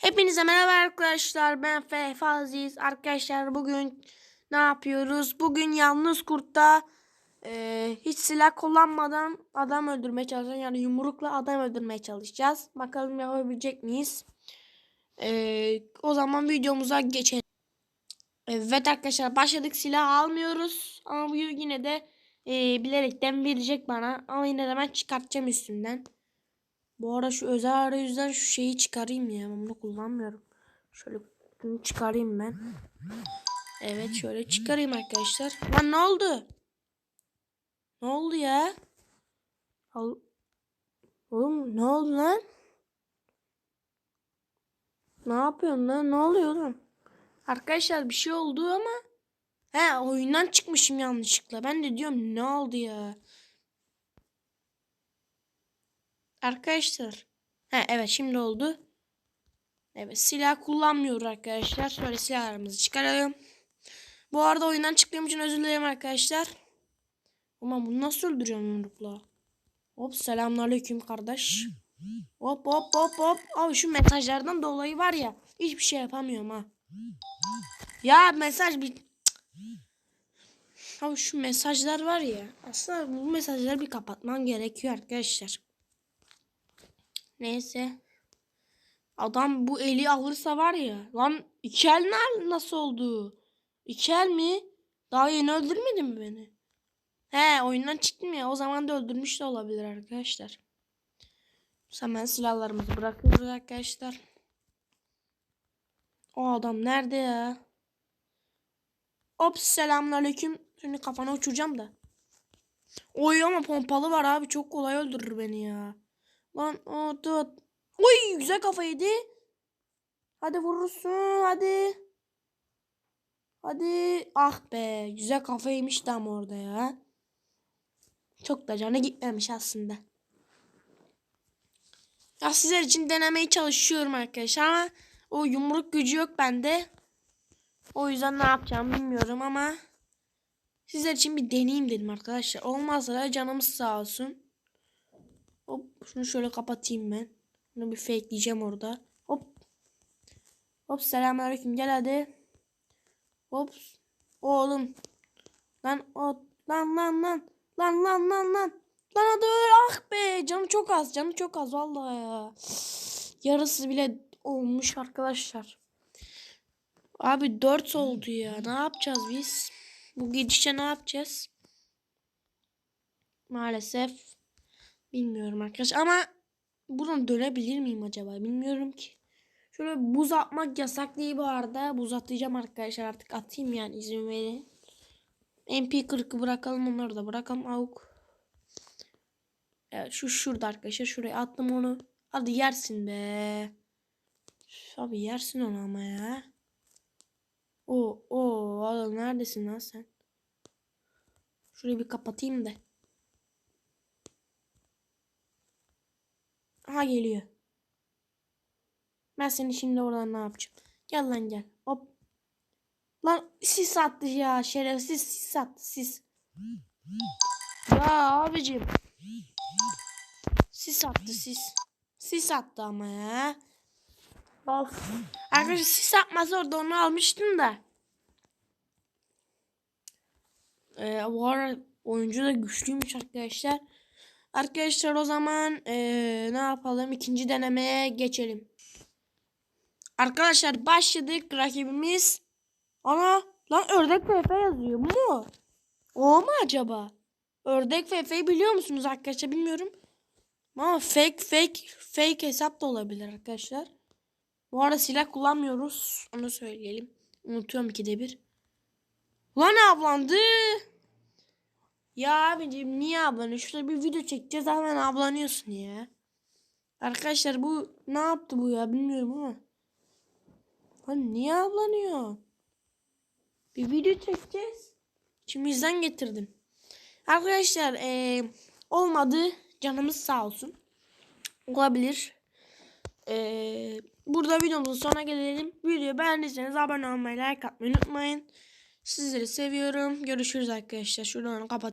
Hepinize merhaba arkadaşlar. Ben Fefa Aziz. Arkadaşlar bugün ne yapıyoruz? Bugün yalnız kurtta e, hiç silah kullanmadan adam öldürmeye çalışacağız. Yani yumrukla adam öldürmeye çalışacağız. Bakalım yapabilecek miyiz? E, o zaman videomuza geçelim. Evet arkadaşlar başladık silah almıyoruz. Ama bu yine de e, bilerekten verecek bana. Ama yine de ben çıkartacağım üstünden. Bu ara şu özel arayüzden şu şeyi çıkarayım ya. Ben bunu kullanmıyorum. Şöyle bunu çıkarayım ben. Evet şöyle çıkarayım arkadaşlar. Lan ne oldu? Ne oldu ya? Al Oğlum ne oldu lan? Ne yapıyorsun lan? Ne oluyor oğlum? Arkadaşlar bir şey oldu ama He oyundan çıkmışım yanlışlıkla. Ben de diyorum ne oldu ya? Arkadaşlar. He evet şimdi oldu. Evet silah kullanmıyoruz arkadaşlar. Şöyle silahlarımızı çıkaralım. Bu arada oyundan çıktığım için özür dilerim arkadaşlar. Ama bunu nasıl öldürüyorum yumrukla? Hop selamünaleyküm kardeş. Hop hop hop hop. Abi şu mesajlardan dolayı var ya hiçbir şey yapamıyorum ha. Ya mesaj bir Abi şu mesajlar var ya. Aslında bu mesajları bir kapatmam gerekiyor arkadaşlar. Neyse. Adam bu eli alırsa var ya. Lan iki el nasıl oldu? İki el mi? Daha yeni öldürmedin mi beni? He oyundan çıktım ya. O zaman da öldürmüş de olabilir arkadaşlar. Hemen silahlarımızı bırakıyoruz arkadaşlar. O adam nerede ya? Hop selamünaleyküm. Şimdi kafana uçuracağım da. Oy ama pompalı var abi. Çok kolay öldürür beni ya. Lan o tut. Oy güzel kafa yedi. Hadi vurursun hadi. Hadi. Ah be. Güzel kafa yemiş tam orada ya. Çok da canı gitmemiş aslında. Ya sizler için denemeye çalışıyorum arkadaşlar ama o yumruk gücü yok bende. O yüzden ne yapacağım bilmiyorum ama sizler için bir deneyeyim dedim arkadaşlar. Olmazsa canımız sağ olsun. Şunu şöyle kapatayım ben. Bunu bir fakeleyeceğim orada. Hop. Hop selamünaleyküm gel hadi. Hop. Oğlum. Lan o lan lan lan. Lan lan lan lan. Lan hadi öl ah be. Canı çok az. Canı çok az vallahi ya. Yarısı bile olmuş arkadaşlar. Abi 4 oldu ya. Ne yapacağız biz? Bu gidişe ne yapacağız? Maalesef bilmiyorum arkadaşlar ama buradan dönebilir miyim acaba? Bilmiyorum ki. Şöyle buz atmak yasak değil bu arada. Buz atacağım arkadaşlar artık atayım yani izin verin. MP40'ı bırakalım onları da bırakalım avuk. Evet şu şurada arkadaşlar. Şuraya attım onu. Hadi yersin be. Abi yersin onu ama ya. O o oğlum neredesin lan sen? Şurayı bir kapatayım da. Aha geliyor. Ben seni şimdi oradan ne yapacağım? Gel lan gel. Hop. Lan sis attı ya şerefsiz sis attı sis. Ya abicim. Sis attı sis. Sis attı ama ya. Of. Arkadaşlar sis atmaz orada onu almıştım da. Ee, bu ara oyuncu da güçlüymüş arkadaşlar. Arkadaşlar o zaman ee, ne yapalım? İkinci denemeye geçelim. Arkadaşlar başladık. Rakibimiz ana lan ördek FF yazıyor. Mu? O mu acaba? Ördek FF'yi biliyor musunuz arkadaşlar bilmiyorum. Ama fake fake fake hesap da olabilir arkadaşlar. Bu arada silah kullanmıyoruz. Onu söyleyelim. Unutuyorum ikide bir. Lan ablandı. Ya abicim niye ablanıyor? Şurada bir video çekeceğiz hemen ablanıyorsun ya. Arkadaşlar bu ne yaptı bu ya bilmiyorum ama. Lan niye ablanıyor? Bir video çekeceğiz. İçimizden getirdim. Arkadaşlar eee, olmadı. Canımız sağ olsun. Olabilir. Eee, burada videomuzun sonuna gelelim. Videoyu beğendiyseniz abone olmayı, like atmayı unutmayın. Sizleri seviyorum. Görüşürüz arkadaşlar. Şuradan kapat.